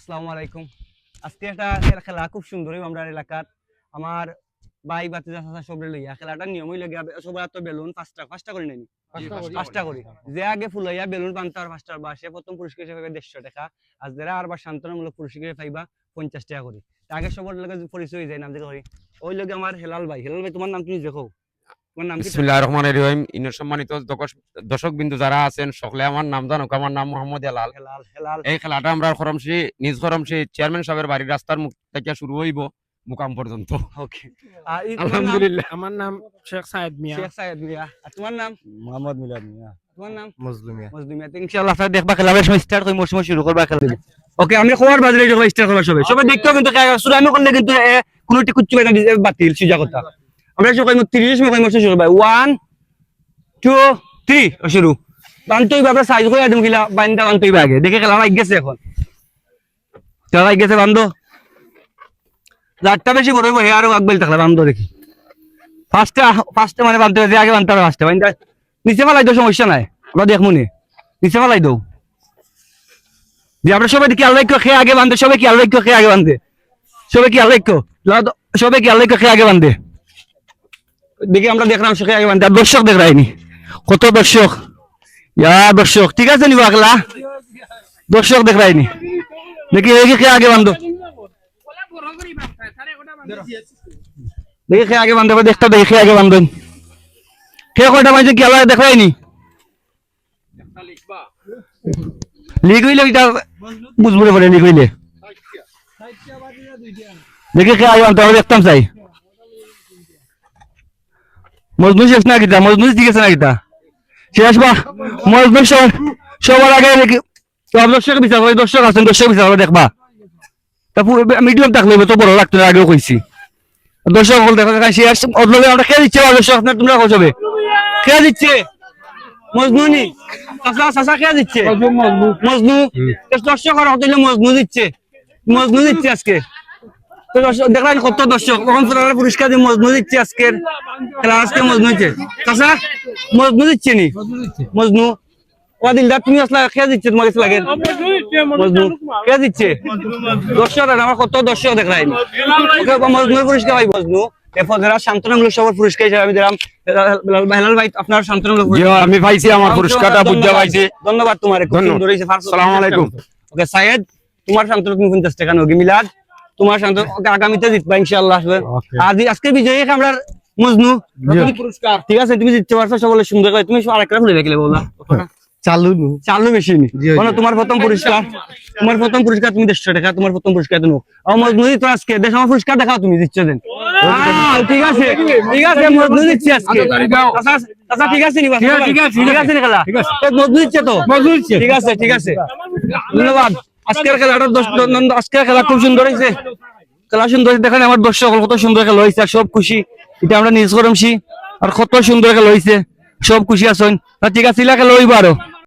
আসসালামু আলাইকুম। আজকে একটা খেলা খুব সুন্দর হইব আমরা এলাকার। আমার ভাই বাতিজা চাচা সবরে লইয়া খেলাটার নিয়ম হইলে গিয়া সবার তো বেলুন পাঁচটা পাঁচটা করে নেনি পাঁচটা করি। যে আগে ফুলাইয়া বেলুন পান্তা আর পাঁচটার বাসে প্রথম পুরস্কার হিসেবে পাইবা দেড়শো টাকা। আর যারা আর শান্তনামূলক পুরস্কার পাইবা পঞ্চাশ টাকা করি। আগে সবার লগে যে পরিচয় হয়ে যায় নাম দেখে করি। ওই লগে আমার হেলাল ভাই। হেলাল ভাই তোমার নাম তুমি দেখো সম্মানিত দর্শক বিন্দু যারা আছেন সকলে আমার নাম জানুক আমার নাম মোহাম্মদ হেলাল। হেলাল এই খেলাটা আমরা খরমশি নিজ খরমশি চেয়ারম্যান সাহেবের বাড়ির রাস্তার মুখ থেকে শুরু হইব মুকাম পর্যন্ত। ওকে। আর এই তোমার নাম? আলহামদুলিল্লাহ। আমার নাম শেখ সায়েদ মিয়া। শেখ সাইদ মিয়া। আর তোমার নাম? মোহাম্মদ মিলাদ মিয়া। তোমার নাম? মজলুমিয়া মজদুমিয়া ইনশাআল্লাহ আপনারা দেখবা খেলা সময় স্টার্ট করি মৌসুম শুরু করবা খেলা। ওকে আমি খবর বাজলে যখন স্টার্ট করবা সবাই সবাই দেখতেও কিন্তু সুরামি করলে কিন্তু এ, কোনো টি কুচ্চু বাতিল সুজা কথা। আমরা শুরু করি 30 সময় করি মৌসুম শুরু করবা 1 2 3 শুরু। বানতই বাবা সাইজ করে একদম কিলা বান্দা বানতই আগে। দেখে খেলা লাগ গেছে এখন। খেলা লাগ গেছে বান্দো যারটা বেশি বড় হইব, হে আরও আগবেল থাকলে বান্দো দেখি। ফার্স্টে ফার্স্টে মানে বানতে হবে আগে বানতে হবে ফার্স্টে বান্দা নিচে ফেলাই দাও, সমস্যা নাই। আমরা দেখব নি। নিচে ফেলাই দাও। যে আমরা সবাই কি আল্লাহ খেয়ে আগে বান্ধে সবাই কি আল্লাহ খেয়ে আগে বান্ধে সবাই কি আল্লাহ সবাই কি আল্লাহ খেয়ে আগে বান্ধে দেখি আমরা দেখলাম আগে আর দর্শক দেখ কত দর্শক? ইয়া দর্শক। ঠিক আছে নিবা আগলা দর্শক দেখরায়নি দেখি দেখি খেয়ে আগে বান্ধো দেখি খেয়ে আগে বান্ধে দেখতে দেখি খেয়ে আগে বান্ধেন খেয়ে কয়টা বান্ধে কি আল্লাহ দেখ রাইনি লিগ হইলে এটা বুঝবুড়ে পড়ে লিগ হইলে। দেখি কে আইবাম তো দেখতাম চাই। মজনু শেষ না কিতা মজনু ঠিক আছে না কিতা শেষ বা? মজনু সব- সবার আগে দর্শক বিচার করে দর্শক আছেন দর্শক বিচার করে দেখবা। তা পুরো মিডিয়াম থাকলে তো বড় লাগতো না আগেও কইছি। দর্শক হল দেখা দেখা শেষ। অদলগে আমরা দিচ্ছে দর্শক আপনার তোমরা কইছবে কে দিচ্ছে। মজনু নি চাচা চাচা কে দিচ্ছে। মজনু দর্শক আর হতে মজনু দিচ্ছে। মজনু দিচ্ছে আজকে। দেখলেন কত দর্শক। ফুটবলের পুরস্কার দিয়ে মজনু দিচ্ছে আজকের খেলা আজকে মজনু চাচা মজনু দিচ্ছে নি? মজনু। ওয়া দিলদার তুমি আসলা খেয়ে দিচ্ছে তোমার কাছে লাগে? মজনু কে দিচ্ছে? দর্শক আমার কত দর্শক দেখলেন মজনুর পুরস্কার ভাই মজনু। এরপর যারা শান্তনামূলক সবার পুরস্কার হিসেবে আমি দিলাম হেলাল ভাই আপনার শান্তনামূলক আমি পাইছি আমার পুরস্কারটা বুঝা পাইছি। ধন্যবাদ। তোমার ধন্যবাদ। সালাম আলাইকুম। ওকে সাইয়েদ তোমার শান্তন তুমি পঞ্চাশ টাকা নগি মিলাদ। তোমার শান্তন আগামীতে জিতবা ইনশাআল্লাহ আসবে। আর আজকে বিজয়ী আমরা মজনু পুরস্কার। ঠিক আছে তুমি জিততে পারছ সকলে সুন্দর করে। তুমি আরেকটা ভুলে গেলে বলা। চালু নু। চালু মেশিন। জি, জি। বলো তোমার প্রথম পুরস্কার। তোমার প্রথম পুরস্কার তুমি দেড়শো টাকা তোমার প্রথম পুরস্কার তুমি ও মজনু তো আজকে দেশ আমার পুরস্কার দেখাও তুমি দিচ্ছ দেন। ঠিক আছে ঠিক আছে মজনু দিচ্ছি আজকে। আচ্ছা আচ্ছা ঠিক আছে ঠিক আছে ঠিক আছে নি খেলা তো মজনু দিচ্ছে তো? ঠিক আছে ঠিক আছে। ধন্যবাদ। আজকের খেলাটা আজকের খেলা খুব সুন্দর হয়েছে। খেলা সুন্দর দেখেন আমার দর্শক কত সুন্দর খেলা হয়েছে সব খুশি। এটা আমরা নিজ করমছি আর কত সুন্দর খেলা হয়েছে। সব খুশি আছেন। ঠিক আছে খেলা হইব আরও।